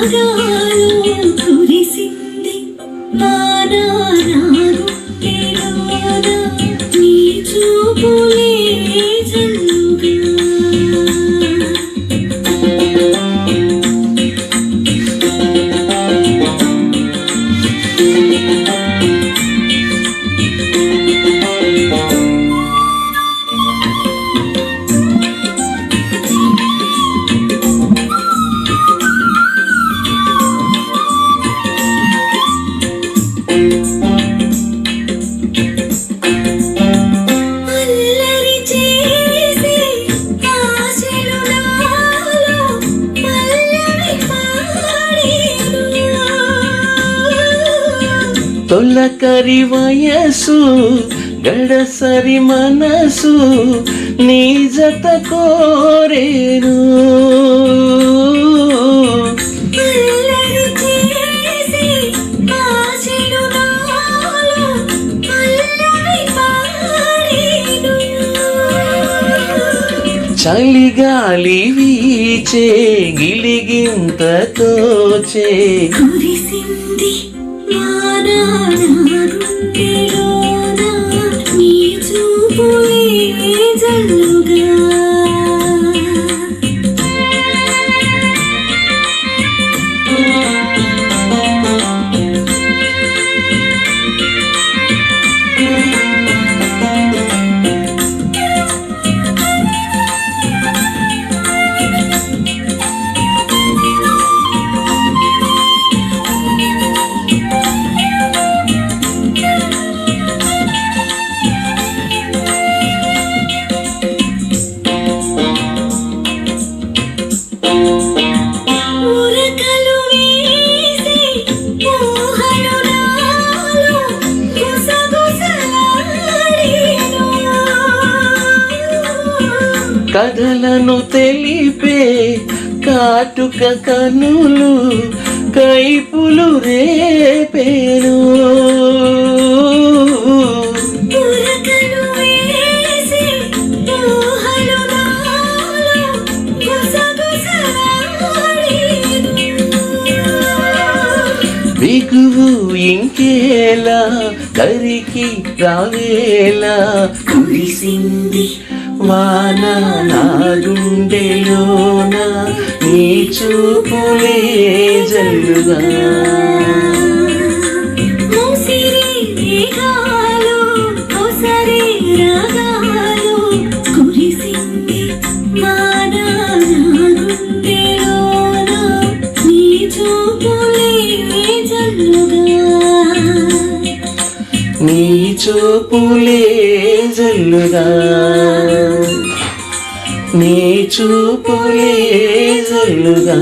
రాగాలు కురిసింది వాన నీ చూపులు తొలకరి వయసు గడసరి మనసు నీ జత కోరేను. చలిగాలి వీచే గిలిగింత తోచే. కురిసింది నీ చూపులే జల్లు. కథలను తెలిపే కాటుక కనులు కైపులు రేపేను. బిగువు ఇంకేలా కరికి రావేలా కురిసింది వాన నా గుండెలోన నీ చూపులే జల్లుగా. నీ చూపులే జల్లుగా నీ చూపులే నీ చూపులే జల్లుగా